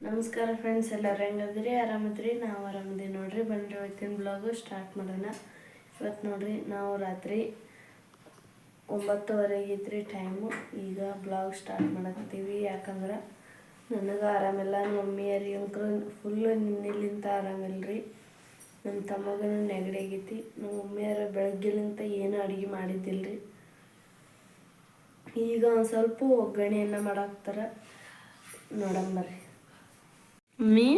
ನಮಸ್ಕಾರ ಫ್ರೆಂಡ್ಸ್ ಎಲ್ಲರೂ ಹೆಂಗದ್ರಿ? ಆರಾಮದ್ರಿ? ನಾವು ಆರಾಮದೀವಿ ನೋಡ್ರಿ. ಬಂದ್ರೆ ಇವತ್ತಿನ ಬ್ಲಾಗು ಸ್ಟಾರ್ಟ್ ಮಾಡೋಣ. ಇವತ್ತು ನೋಡ್ರಿ, ನಾವು ರಾತ್ರಿ ಒಂಬತ್ತುವರೆಗೆ ಇದ್ರಿ ಟೈಮು ಈಗ ಬ್ಲಾಗ್ ಸ್ಟಾರ್ಟ್ ಮಾಡತ್ತೀವಿ ಯಾಕಂದ್ರೆ ನನಗೆ ಆರಾಮಿಲ್ಲ ನಮ್ಮ ಮಮ್ಮಿಯರಿ ಅಂಕರು ಫುಲ್ಲು ನಿನ್ನೆಲಿಂತ ಆರಾಮಿಲ್ರಿ ನಮ್ಮ ತಮ್ಮಗನ ನೆಗಡಿ ಆಗೈತಿ. ನಮ್ಮ ಮಮ್ಮಿಯರು ಬೆಳಗ್ಗೆಲಿಂತ ಏನು ಅಡುಗೆ ಮಾಡಿದ್ದಿಲ್ರಿ. ಈಗ ಒಂದು ಸ್ವಲ್ಪ ಒಗ್ಗರಣೆಯನ್ನು ಮಾಡಾಕ್ತಾರೆ ನೋಡಂಬರ್ರಿ ಮಮ್ಮಿ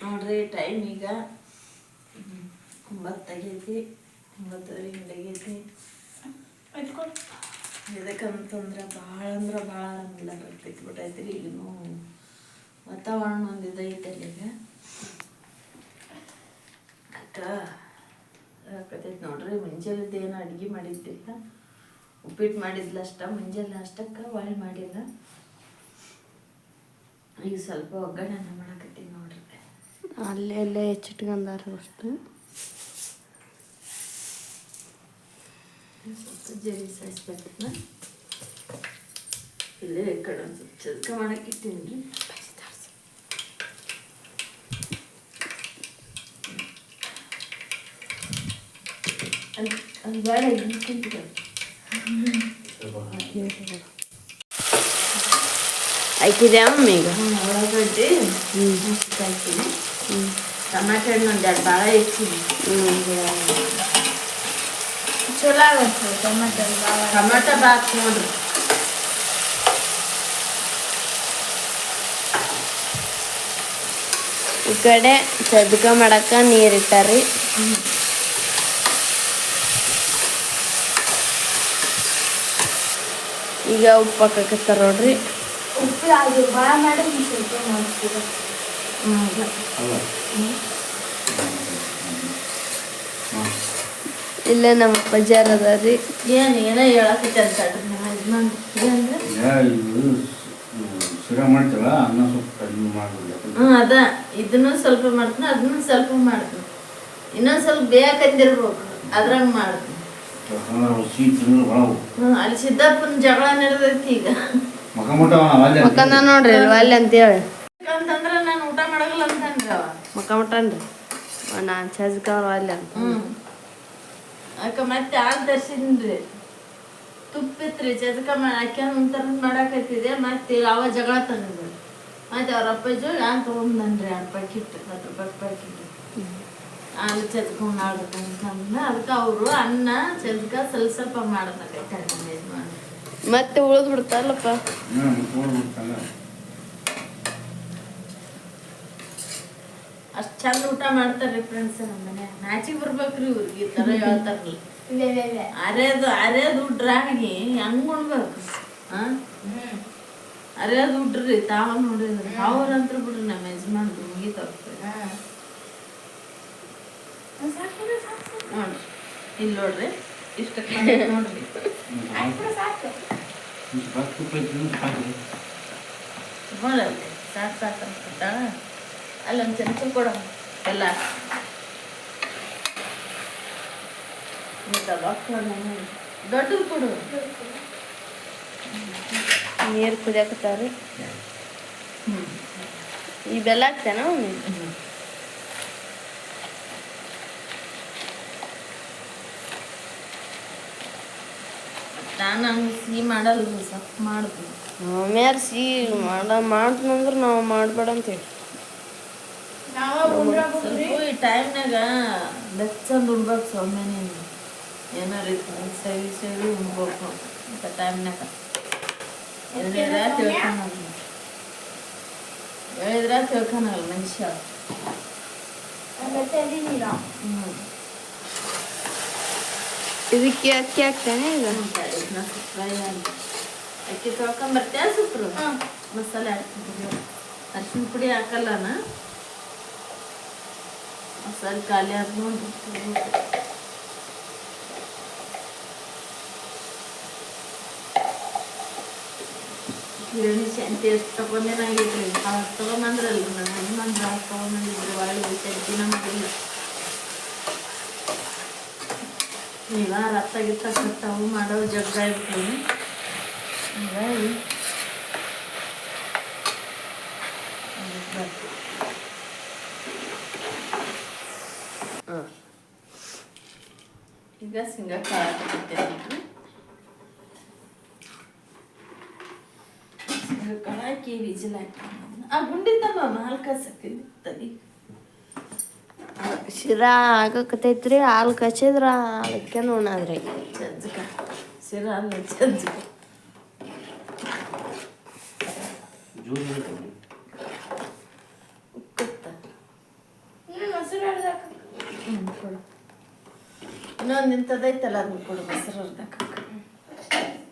ನೋಡ್ರಿ ಟೈಮ್ ಈಗ ಒಂಬತ್ತಾಗೈತಿ ಒಂಬತ್ತುವರೆ ಹಿಂಗಾಗೈತಿ ಎದಕ್ಕಂತಂದ್ರೆ ಭಾಳ ಅಂದ್ರೆ ಭಾಳ ಆರಾಮಿಲ್ಲ ಬಿಟ್ಟೈತಿ ರೀ ಈಗಿನೂ ವಾತಾವರಣ ಒಂದು ಇದೈತೆ ಈಗ. ಅಕ್ಕ ಹಾಕತೈತಿ ನೋಡ್ರಿ ಮುಂಜಾನೆದ್ದು ಏನು ಅಡುಗೆ ಮಾಡಿದ್ದಿಲ್ಲ. ಉಪ್ಪಿಟ್ಟು ಮಾಡಿದ್ಲ ಅಷ್ಟ ಮುಂಜಾನೆ ಅಷ್ಟಕ್ಕೆ ಒಳ್ಳೆ ಮಾಡಿಲ್ಲ. ಈಗ ಸ್ವಲ್ಪ ಒಗ್ಗರಣೆ ಮಾಡಕತ್ತೀನಿ ನೋಡ್ರಿ ಅಲ್ಲೇ ಅಲ್ಲೇ ಹೆಚ್ಚಿಟ್ಕೊಂಡಾರ ಅಷ್ಟು ಸ್ವಲ್ಪ ಜರಿ ಸಾಯಿಸ್ಬೇಕನ್ನ ಇಲ್ಲೇ ಈ ಕಡೆ ಒಂದು ಸ್ವಲ್ಪ ಚದ್ಕ ಮಾಡಕ್ಕಿಟ್ಟೀನಿ ರೀ ಅಲ್ಲಿ ಅಲ್ಲಿ ಬೇಡ ಇಲ್ಲಿ ಕುಂತ್ಕೊ. ಹಾಕಿದ್ಯಾ ಮಮ್ಮಿ ಈಗ ಹ್ಮ್, ಉಳ್ಳಾಗಡ್ಡಿ ಹಾಕ್ತೀನಿ ಟಮಾಟೆ ಹಣ್ಣು ಒಂದೆರಡು ಭಾಳ ಹೆಚ್ಚಿನಿ ಚಲೋ ಆಗುತ್ತೆ ಟೊಮೆಟೊ ಟಮಾಟ ಬಾತ್ ನೋಡ್ರಿ ಈ ಕಡೆ ಸದ್ಕ ಮಾಡಕ್ಕ ನೀರ್ ಇಟ್ಟಾರಿ ಈಗ ಉಪ್ಪು ಹಾಕಕತ್ತಾರ ನೋಡ್ರಿ ಅದು ಭಾಳ ಸ್ವಲ್ಪ ಮಾಡ್ತೀವಿ ಇಲ್ಲೇ ನಮ್ಮ ಬಜಾರ್ ಅದ ರೀ ಏನು ಏನೋ ಹೇಳಕತ್ತೆ ಅಂತ ಮಾಡ್ತೀವಲ್ಲ ಅನ್ನ ಸ್ವಲ್ಪ ಕಡಿಮೆ ಹ್ಞೂ ಅದ. ಇದನ್ನು ಸ್ವಲ್ಪ ಮಾಡ್ತೀನಿ ಅದನ್ನು ಸ್ವಲ್ಪ ಮಾಡ್ತೀನಿ. ಇನ್ನೊಂದು ಸ್ವಲ್ಪ ಬೇಕಂದಿರ್ಬೇಕು. ಅದ್ರಾಗ ಮಾಡ್ತೀನಿ. ಅಲ್ಲಿ ಸಿದ್ದಪ್ಪನ ಜಗಳ ನಡೆದೈತಿ ಈಗ. ಮಕ್ಕಂದ ನೋಡ್ರಿ ಅಲ್ಲಿ ಅಂತ ಹೇಳಿ ಅಂತಂದ್ರೆ ನಾನು ಊಟ ಮಾಡಲ್ಲ ಅಂತಂದ್ರೆ ಅವ. ಮಕ್ಕ ಮುಟ್ಟನ್ರಿ ನಾನು ಚಜ್ಕ ಅಲ್ಲಿ ಅಂತ. ಹ್ಞೂ ಅಕ್ಕ ಮತ್ತೆ ಆಗ ದರ್ಶನ್ರಿ ತುಪ್ಪ ಇತ್ರಿ ಚದಕ ಮಾಡಿ ಅಕ್ಕಿನ ಒಂಥರ ಮಾಡಾಕತ್ತಿದೆ ಮತ್ತೆ ಅವ ಜಗಳ ತಂದ್ರಿ ಮತ್ತೆ ಅವ್ರ ಅಪ್ಪಾಜಿ ನಾನು ತೊಗೊಂಡ್ಬಂದ್ರಿ ಎರಡು ಪ್ಯಾಕೆಟ್ ಹತ್ತು ರೂಪಾಯಿ ಪ್ಯಾಕೆಟ್ ಅಲ್ಲಿ ಚದ್ಕೊಂಡು ಆಡ್ಬೇಕಂತಂದ ಅದಕ್ಕೆ ಅವರು ಅನ್ನ ಚಜ್ಕ ಸ್ವಲ್ಪ ಸ್ವಲ್ಪ ಮಾಡ್ತಾರೆ ಯಜಮಾನ್ ಮತ್ತೆ ಉಳಿದು ಬಿಡ್ತಾರಲ್ಲಪ್ಪ. ಅಷ್ಟು ಚಂದ ಊಟ ಮಾಡ್ತಾರ್ರಿ ಫ್ರೆಂಡ್ಸ್ ನಮ್ಮ ಮನೆ. ನಾಚಿಗೆ ಬರ್ಬೇಕ್ರಿ ಇವ್ರಿಗೆ ಈ ಥರ ಹೇಳ್ತಾರಲ್ಲ ಅರೆದು ಅರೆದು ಉಡ್ರಾಗಿ ಹೆಂಗ್ ಉಣ್ಬೇಕು? ಹಾ ಅರೆದು ಉಡ್ರಿ ತಾವ ನೋಡಿದ್ರಿ ಅವ್ರಂತ್ರ ಬಿಡ್ರಿ ನಮ್ಮ ಯಜಮಾನ್ ಮುಗಿತಾವ್ರಿ ನೋಡ್ರಿ ಇಲ್ಲಿ ನೋಡ್ರಿ. ಇಷ್ಟಕ್ಕೆ ನೋಡ್ರಿ. ಇತ್ತು ಸಾಕು ಸಾಕು ಅಂತ ಅಲ್ಲೊಂದು ಚಮಚ ಕೊಡ. ಎಲ್ಲ. ದೊಡ್ಡದು ಕೊಡು. ನೀರು ಕುದಿಯಾಕತ್ತಾವ್ರಿ ಈ ಬೆಲ್ಲ ಹಾಕ್ತೇನ ನಾನು ಹಂಗೆ ಸಿಹಿ ಮಾಡಲ್ಲ ಸ್ವಲ್ಪ ಮಾಡ್ತೀನಿ. ಮಮ್ಮಿಯಾರ್ ಸಿಹಿ ಮಾಡ ಮಾಡ್ತಂದ್ರ ನಾವು ಮಾಡ್ಬೇಡ ಅಂತೇಳಿ. ನಾವ ಸ್ವಲ್ಪ ಈ ಟೈಮ್ನಾಗ ಬೆಚ್ಚಂದು ಉಣ್ಬೇಕು ಸೌಮ್ಯನೇ ಏನಾರ ಸವಿ ಸೇವಿ ಉಣ್ಬೇಕು ಅಂತ ಟೈಮ್ನಾಗ. ಹೇಳಿದ್ರ ತಿಳ್ಕೊಳಲ್ಲ ಹೇಳಿದ್ರ ತಿಳ್ಕೊಳಲ್ಲ ಮನುಷ್ಯ. ಹ್ಞೂ ಇದಕ್ಕೆ ಅಕ್ಕಿ ಹಾಕ್ತೇನೆ ಈಗ? ಅಕ್ಕಿ ತೊಳ್ಕೊಂಬರ್ತೀಯ ಸುಪ್ರು ಮಸಾಲೆ ಹಾಕ್ತೀನಿ ಅರ್ಶಿನ ಪುಡಿ ಹಾಕಲ್ಲ ಮಸಾಲೆ ಖಾಲಿ ಆದ್ಮೇಲೆ ಗಿರಣಿ ಶಾಂತಿ ಎಷ್ಟು ತಗೊಂಡೇನಾಗೈತ್ರಿ ಅವ್ರು ತಗೊಂಬಂದ್ರಲ್ರಿ ನನ್ನ ಅಂದ್ರೆ ಅವ್ರು ತಗೊಂಬಂದಿದ್ರು. ಒಳ್ಳೆ ಶಾಂತಿನ ಮಾಡಿಲ್ಲ. ಈಗ ರಕ್ತ ಗಿತ್ತ ಕಟ್ಟವು ಮಾಡೋ ಜಗ್ಗ ಹೀಗಾಗಿ ಈಗ ಸಿಂಗ ಖಾರ ಸಿಂಗ ಖಾರ ಹಾಕಿ ವಿಜಿಲ್ ಹಾಕಿ ಆ ಗುಂಡಿತ್ತಮ್ಮ ಹಾಲು ಕಾಸಕ್ತಿದ್ದೆ ತಲೆಗೆ ಶಿರಾ ಆಗಕತ್ತೈತ್ರಿ ಹಾಲು ಕಚ್ಚಿದ್ರ ಅದಕ್ಕೆ ಉಣ್ಣದ್ರಿ ಚಜ್ಜಕ ಶಿರಾ ಅಲ್ಲ ಚಜ್ಜಕ ಇನ್ನೊಂದು ನಿಂತದೈತಲ್ಲ ಅದನ್ನ ಕೊಡು ಮೊಸರು ಅರ್ಧಕ್ಕ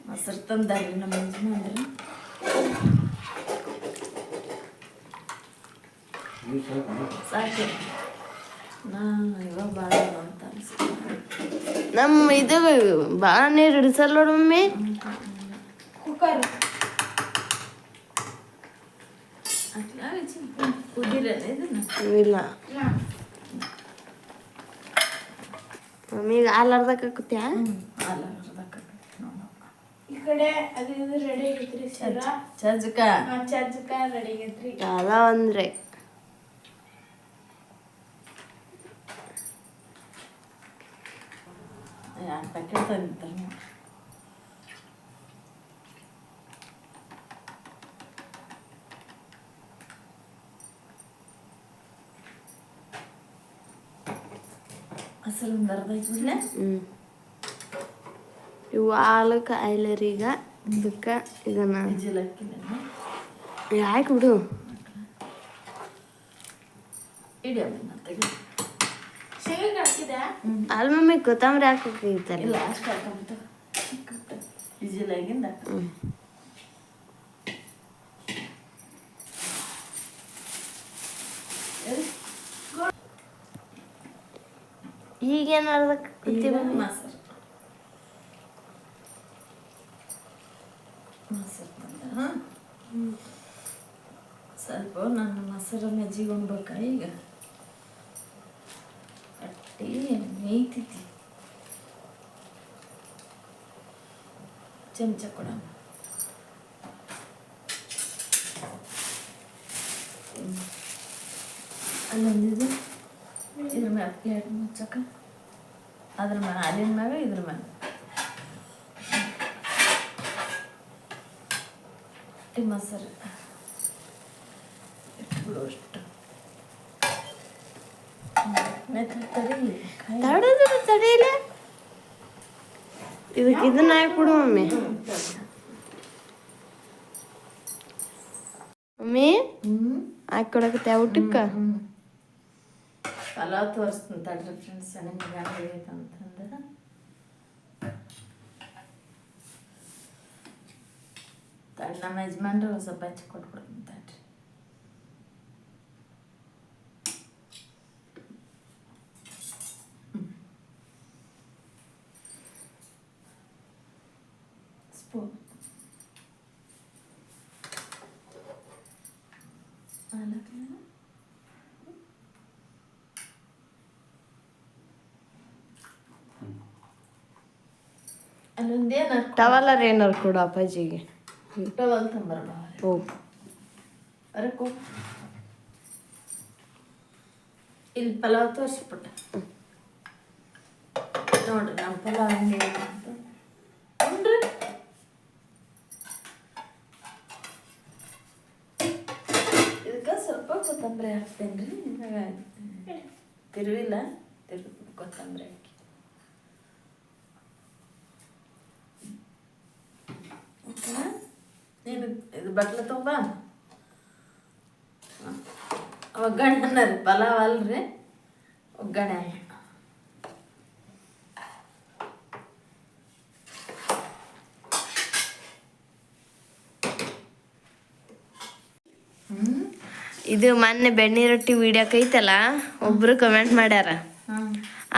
ಮೊಸರು ತಂದಾರಿ ನಮ್ಮ ಯಜಮಾನ್ರಿ. ಸಾಕು. ನಮ್ಮ ಇದು ಭಾಳ ನೀರು ಹಿಡಿಸಲ್ಲ ನೋಡು ಮಮ್ಮಿ ಕುಕ್ಕರ್ ಕುದಿರೇನೆ ಇದನ್ನ ಇಲ್ಲ ಮಮ್ಮಿಗೆ ಹಾಲು ಅರ್ಧಕ್ಕಾಕತ್ಯಾ ಹಾಲು ಅರ್ಧಕ್ಕೆ ನೋಡು ಈ ಕಡೆ ಅದು ಇದು ರೆಡಿ ಆಗೈತ್ರಿ ಶಿರ ಚಜ್ಜಕ ಚಜ್ಜಕ ರೆಡಿ ಆಗೈತ್ರಿ ಅದ ಅಂದ್ರೆ ಎರಡು ಪ್ಯಾಕೆಟ್ ತಂದಿರ್ತಾರೆ ನೋಡಿ ಹಸಿರು ಒಂದು ಅರ್ಧ ಐತಿಲ್ಲ ಹ್ಞೂ ಇವು ಹಾಲು ಕಾಯಿಲೆರಿ ಈಗ ಇದಕ್ಕೆ ಇದನ್ನ ವಿಜಿಲ್ ಹಾಕಿದ್ದೇನೆ ಯಾಕೆ ಬಿಡು ಇಡಿ ಅದನ್ನ ತೆಗಿ ಶೇಂಗಾ ಹಾಕಿದೆ ಅಲ್ಲಿ ಮಮ್ಮಿ ಕೊತ್ತಂಬರಿ ಹಾಕೈತಲ್ಲ ಇಲ್ಲ ಅಷ್ಟು ಹಾಕೊಂಬಿಟ್ಟು ವಿಜಿಲ್ ಆಗಿಂದ ಹ್ಞೂ ಈಗೇನು ಅರ್ಧಕ್ಕೆ ಈಗ ಮೊಸರು ಮೊಸರು ತಂದ ಹಾಂ? ಸ್ವಲ್ಪ ನನ್ನ ಮೊಸರು ಮಜ್ಜಿಗೊಂಡ್ಬೇಕ ಈಗ? ಅಟ್ಟಿ ಮೇಯ್ತೈತಿ ಚಮಚ ಕೊಡ ಅಲ್ಲೊಂದಿದೆ ಇದ್ರ ಮ್ಯಾಲ ಪ್ಲೇಟ್ ಮುಚ್ಚಕ. ಅದ್ರ ಮ್ಯಾಗ ಅಲ್ಲಿನ ಮ್ಯಾಗ ಇದ್ರ ಮ್ಯಾಗ ಈ ಮೊಸರು. ಇಟ್ಬಿಡು ಅಷ್ಟು. ಮೆತ್ತ ತಡಿ ಕಾಯಿ ತಡದ್ರ ತಡೆಯಿಲ್ಲ ಇದಕ್ಕೆ ಇದನ್ನ ಹಾಕ್ಬಿಡು ಮಮ್ಮಿ ಮಮ್ಮಿ ಹ್ಞೂ ಹಾಕೊಡಕತ್ತೆ ಊಟಕ್ಕೆ ಪಲಾವ್ ತೋರಿಸ್ತೀನಿ ತಡ್ರಿ ಫ್ರೆಂಡ್ಸ್ ನಿಮ್ಗೆ ಆಗೈತೆ ಅಂತಂದ್ರೆ ತಡ್ ನಮ್ಮ ಯಜಮಾನ್ರು ಸ್ವಲ್ಪ ಹಚ್ಚಿ ಕೊಟ್ಬಿಡ್ತೀನಿ ಅಲ್ಲೊಂದೇನು ಟವಲರ್ ಏನಾರು ಕೊಡು ಅಪ್ಪಾಜಿಗೆ. ಟವಲ್ ತಂಬರ್ಬ ಹೋಗು ಅರಕು ಇಲ್ಲಿ ಪಲಾವ್ ತೋರಿಸ್ಬಿಟ್ಟ. ನೋಡ್ರಿ ನಮ್ಮ ಪಲಾವ್ ಹೆಂಗೆ ನೋಡ್ರಿ. ಇದಕ್ಕೆ ಸ್ವಲ್ಪ ಕೊತ್ತಂಬರಿ ಹಾಕ್ತೇನೆ ರೀ ತಿರುವಿಲ್ಲ. ತಿರು ಕೊತ್ತಂಬರಿ ಹಾಕಿ. ಓಕೆನಾ ನೀನು ಇದು ಬಟ್ಲ ತುಂಬ? ಒಗ್ಗರಣೆ ಅನ್ನರಿ ಪಲಾವ್ ಅಲ್ರಿ? ಒಗ್ಗರಣೆ ಇದು ಮೊನ್ನೆ ಬೆಣ್ಣೆ ರೊಟ್ಟಿ ವಿಡಿಯೋ ಕೈತಲ್ಲ ಒಬ್ರು ಕಮೆಂಟ್ ಮಾಡ್ಯಾರ.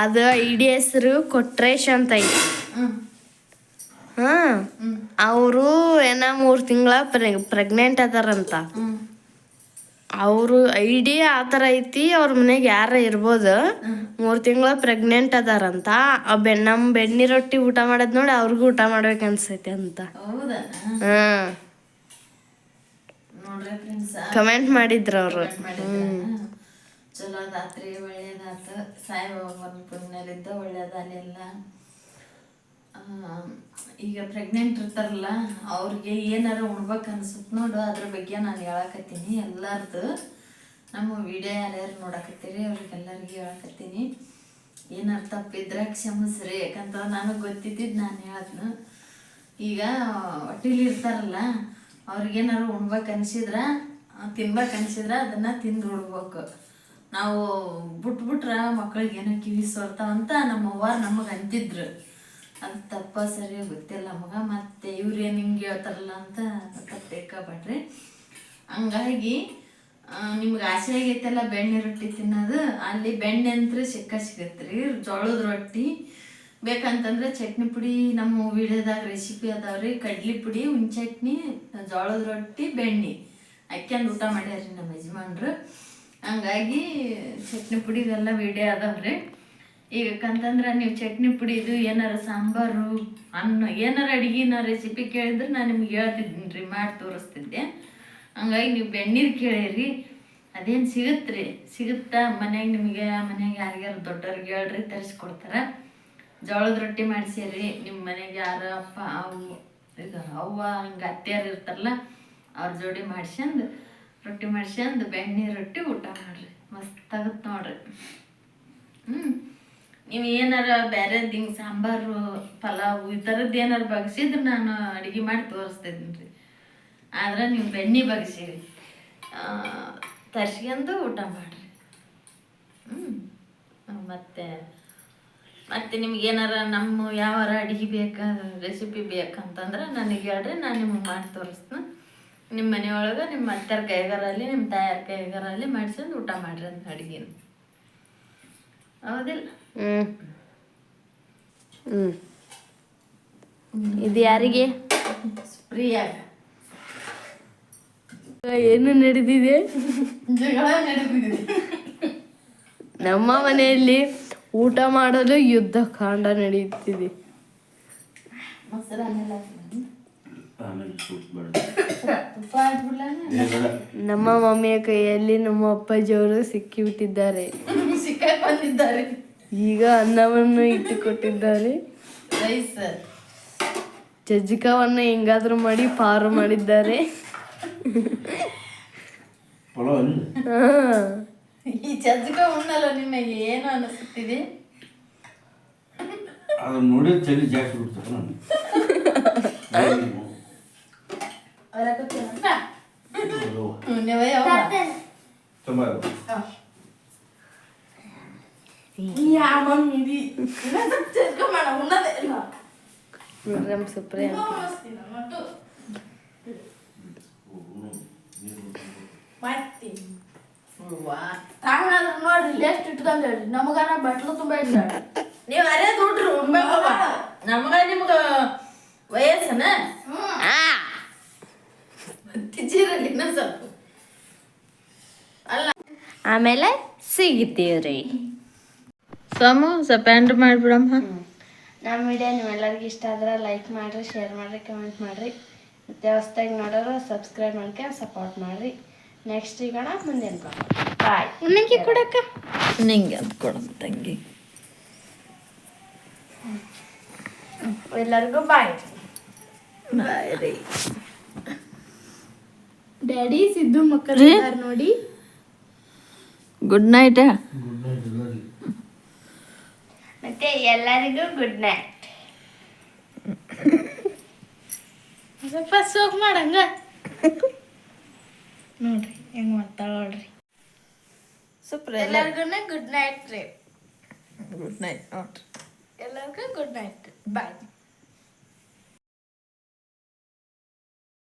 ಅದು ಐಡಿ ಹೆಸರು ಕೊಟ್ರೇಶ್ ಅಂತ ಐತಿ. ಅವರು ಏನ ಮೂರು ತಿಂಗಳ ಪ್ರೆಗ್ನೆಂಟ್ ಅದಾರಂತ. ಅವರು ಐಡಿಯಾ ಆ ಥರ ಐತಿ ಅವ್ರ ಮನೆಗೆ ಯಾರ ಇರ್ಬೋದು. ಮೂರು ತಿಂಗಳ ಪ್ರೆಗ್ನೆಂಟ್ ಅದಾರಂತ. ಆ ಬೆ ನಮ್ಮ ಬೆಣ್ಣೆ ರೊಟ್ಟಿ ಊಟ ಮಾಡೋದು ನೋಡಿ ಅವ್ರಿಗೂ ಊಟ ಮಾಡ್ಬೇಕು ಅನ್ಸೈತಿ ಅಂತ. ಫ್ರೆಂಡ್ಸ್ ಕಮೆಂಟ್ ಮಾಡಿದ್ರು ಅವರು. ಚಲೋ ಒಳ್ಳೇದಾತು. ಸಾಯಿಬಾಬಾ ಸಾಯಿಬಾಬನ ಪುಣ್ಯಲಿದ್ದ ಒಳ್ಳೇದಲ್ಲೆಲ್ಲ ಈಗ ಪ್ರೆಗ್ನೆಂಟ್ ಇರ್ತಾರಲ್ಲ, ಅವ್ರಿಗೆ ಏನಾರು ಉಣ್ಬೇಕು ಅನ್ಸುತ್ತೆ ನೋಡು, ಅದ್ರ ಬಗ್ಗೆ ನಾನು ಹೇಳಕತ್ತೀನಿ ಎಲ್ಲರದು. ನಮ್ಮ ವಿಡಿಯೋ ಯಾರ್ಯಾರು ನೋಡಕತ್ತೀರಿ, ಅವ್ರಿಗೆಲ್ಲರಿಗೂ ಹೇಳಕತ್ತೀನಿ. ಏನಾರು ತಪ್ಪಿದ್ರೆ ಕ್ಷಮಿಸ್ರಿ, ಯಾಕಂತ ನನಗೆ ಗೊತ್ತಿದ್ದಿದ್ದು ನಾನು ಹೇಳದ್ನು. ಈಗ ಹೊಟ್ಟೆಲಿ ಇರ್ತಾರಲ್ಲ, ಅವ್ರಿಗೇನಾರು ಉಣ್ಬೇಕು ಅನ್ಸಿದ್ರೆ, ತಿನ್ಬೇಕು ಅನ್ಸಿದ್ರೆ ಅದನ್ನ ತಿಂದು ಉಡ್ಬೇಕು ನಾವು ಬಿಟ್ಬಿಟ್ರೆ ಮಕ್ಳಿಗೆ ಏನೋ ಕಿವಿ ಸೋರ್ತಾವಂತ ನಮ್ಮ ಅವ್ವ ನಮಗೆ ಅಂತಿದ್ರು. ಅದು ತಪ್ಪ ಸರಿ ಗೊತ್ತಿಲ್ಲ ಮಗ, ಮತ್ತೆ ಇವ್ರೇನು ಹಿಂಗೆ ಹೇಳ್ತಾರಲ್ಲ ಅಂತ ತಪ್ಪೇಕಬೇಡ್ರಿ ಹಂಗಾಗಿ ನಿಮ್ಗೆ ಆಸೆ ಆಗೈತಲ್ಲ ಬೆಣ್ಣೆ ರೊಟ್ಟಿ ತಿನ್ನೋದು, ಅಲ್ಲಿ ಬೆಣ್ಣೆ ಅಂತ ಸಿಕ್ಕ ಸಿಗತ್ರಿ ಜೋಳದ ರೊಟ್ಟಿ. ಬೇಕಂತಂದ್ರೆ ಚಟ್ನಿ ಪುಡಿ, ನಮ್ಮ ವಿಡಿಯೋದಾಗ ರೆಸಿಪಿ ಅದಾವ್ರಿ ಕಡ್ಲಿ ಪುಡಿ, ಹುಣ್ ಚಟ್ನಿ, ಜೋಳದ ರೊಟ್ಟಿ, ಬೆಣ್ಣೆ. ಅಕ್ಕಿಂದು ಊಟ ಮಾಡ್ಯಾರ್ರಿ ನಮ್ಮ ಯಜಮಾನ್ರು. ಹಂಗಾಗಿ ಚಟ್ನಿ ಪುಡಿದೆಲ್ಲ ವಿಡಿಯೋ ಅದಾವ್ರಿ ಈಗ ಯಾಕಂತಂದ್ರೆ ನೀವು ಚಟ್ನಿ ಪುಡಿದು ಏನಾರ ಸಾಂಬಾರು ಅನ್ನ ಏನಾರ ಅಡಿಗೆನ ರೆಸಿಪಿ ಕೇಳಿದ್ರೆ ನಾನು ನಿಮ್ಗೆ ಹೇಳ್ತಿದ್ದೀನಿ ರೀ ಮಾಡಿ ತೋರಿಸ್ತಿದ್ದೆ. ಹಂಗಾಗಿ ನೀವು ಬೆಣ್ಣೀರು ಕೇಳಿರಿ. ಅದೇನು ಸಿಗುತ್ತೆ ಸಿಗುತ್ತಾ? ಮನೆಗೆ ನಿಮಗೆ ಮನೆಗೆ ಯಾರಿಗಾರು ದೊಡ್ಡವ್ರಿಗೆ ಹೇಳ್ರಿ, ತರಿಸ್ಕೊಡ್ತಾರೆ. ಜೋಳದ ರೊಟ್ಟಿ ಮಾಡಿಸಿರಿ. ನಿಮ್ಮ ಮನೆಗೆ ಯಾರು ಅಪ್ಪ, ಅವು ಇದು ಅವ್ವ, ಹಿಂಗೆ ಅತ್ತೆಯಾರು ಇರ್ತಾರಲ್ಲ, ಅವ್ರ ಜೋಡಿ ಮಾಡ್ಸ್ಯಂದು ರೊಟ್ಟಿ ಮಾಡ್ಸ್ಯಂದು ಬೆಣ್ಣೆ ರೊಟ್ಟಿ ಊಟ ಮಾಡ್ರಿ. ಮಸ್ತ್ ಆಗುತ್ತೆ ನೋಡ್ರಿ. ಹ್ಞೂ ನೀವು ಏನಾರ ಬೇರೆ ಹಿಂಗೆ ಸಾಂಬಾರು, ಪಲಾವು ಈ ಥರದ್ದು ಏನಾರು ಬಗ್ಸಿದ್ರೆ ನಾನು ಅಡುಗೆ ಮಾಡಿ ತೋರಿಸ್ತಿದ್ದೀನಿ ರೀ ಆದ್ರೆ ನೀವು ಬೆಣ್ಣೆ ಬಗ್ಸಿರಿ ತರ್ಸ್ಕೊಂಡು ಊಟ ಮಾಡಿರಿ. ಹ್ಞೂ ಮತ್ತು ಮತ್ತು ನಿಮ್ಗೆ ಏನಾರ ನಮ್ಮ ಯಾವಾರ ಅಡುಗೆ ಬೇಕಾ, ರೆಸಿಪಿ ಬೇಕಂತಂದ್ರೆ ನನಗೆ ಹೇಳ್ರಿ, ನಾನು ನಿಮ್ಗೆ ಮಾಡಿ ತೋರಿಸ್ತೀನಿ. ನಿಮ್ಮ ಮನೆಯೊಳಗೆ ನಿಮ್ಮ ಅತ್ತರ ಕೈಗಾರಲ್ಲಿ ನಿಮ್ಮ ತಾಯಾರ ಕೈಗಾರಲ್ಲಿ ಮಾಡ್ಸ್ಕೊಂಡು ಊಟ ಮಾಡಿರಿ ಅಂತ ಅಡುಗೆನ. ಹೌದಿಲ್ಲ? ಹ್ಮ್. ಹ್ಮ್. ಇದು ಯಾರಿಗೆ? ಏನು ನಡೆದಿದೆ? ನಮ್ಮ ಮನೆಯಲ್ಲಿ ಊಟ ಮಾಡಲು ಯುದ್ಧ ಕಾಂಡ ನಡೆಯುತ್ತಿದೆ. ನಮ್ಮ ಮಮ್ಮಿಯ ಕೈಯಲ್ಲಿ ನಮ್ಮ ಅಪ್ಪಾಜಿಯವರು ಸಿಕ್ಕಿಬಿಟ್ಟಿದ್ದಾರೆ. ಸಿಕ್ಕಿ ಬಂದಿದ್ದಾರೆ. ಈಗ ಅನ್ನವನ್ನು ಇಟ್ಟುಕೊಟ್ಟಿದ್ದಾರೆ. ರೈಸ್ ಜಜ್ಜಿಕವನ್ನು ಹೆಂಗಾದ್ರೂ ಮಾಡಿ ಪಾರು ಮಾಡಿದ್ದಾರೆ. ಈ ಚಜ್ಜಿಕ ಉಣ್ಣಲ್ಲ ನಿಮಗೆ ಏನು ಅನಿಸುತ್ತಿದೆ ಅದನ್ನ ನೋಡಿ ಚಳಿ ಜಾಸ್ತಿ ಬಿಡ್ತಾರೆ ನಾನು ತುಂಬ ಉಣ್ಣದೇ ಇಲ್ಲ ನೋಡ್ರಿ ಎಷ್ಟು ಇಟ್ಕೊಂಡೇಳಿ ನಮಗಾರ ಬಟ್ಲು ತುಂಬ ಇಲ್ಲ. ನೀವು ಅರೇ ದುಡ್ರಿ ನಮಗ ನಿಮ್ಗ ವಯಸ್ಸನ? ತಿಜ್ಜಿರಲ್ಲಿ ಇನ್ನೊಂದ್ ಸ್ವಲ್ಪ. ಆಮೇಲೆ ಸಿಗಿತೀವ್ರಿ ಸೋಮು ಸ್ವಲ್ಪ ಎಂಡ್ ಮಾಡ್ಬಿಡಮ್ಮ. ನಮ್ಮ ವಿಡಿಯೋ ನಿಮ್ಮೆಲ್ಲರಿಗೂ ಇಷ್ಟ ಆದ್ರೆ ಲೈಕ್ ಮಾಡಿರಿ ಶೇರ್ ಮಾಡಿರಿ ಕಮೆಂಟ್ ಮಾಡಿರಿ. ಮತ್ತೆ ಹೊಸ್ದಾಗಿ ನೋಡೋರು ಸಬ್ಸ್ಕ್ರೈಬ್ ಮಾಡ್ಕೊಂಡು ಸಪೋರ್ಟ್ ಮಾಡಿರಿ. ನೆಕ್ಸ್ಟ್ ಈಗ ಮುಂದಿನ ಬಾಯ್ ನಿಮಗೆ ಕೊಡಕ್ಕ? ನಿಂಗೆ ಅಂತ ಕೊಡಮ್ಮ ತಂಗಿ. ಎಲ್ಲರಿಗೂ ಬಾಯ್ ಬಾಯ್ ರೀ. ಡ್ಯಾಡಿ ಸಿದ್ದು ಮಕ್ಕಳು ನೋಡಿ. ಗುಡ್ ನೈಟ್ ಮತ್ತೆ ಎಲ್ಲರಿಗೂ ಗುಡ್ ನೈಟ್ ಸ್ವಲ್ಪ ಸೋಕ್ ಮಾಡಂಗ? ನೋಡ್ರಿ ಹೆಂಗ್ ಮಾಡ್ತಾಳ ನೋಡ್ರಿ. ಸೂಪರ್ ಎಲ್ಲರಿಗೂ ಗುಡ್ ನೈಟ್ ರೀ. ಗುಡ್ ನೈಟ್ ನೋಡ್ರಿ. ಎಲ್ಲರಿಗೂ ಗುಡ್ ನೈಟ್ ಬಾಯ್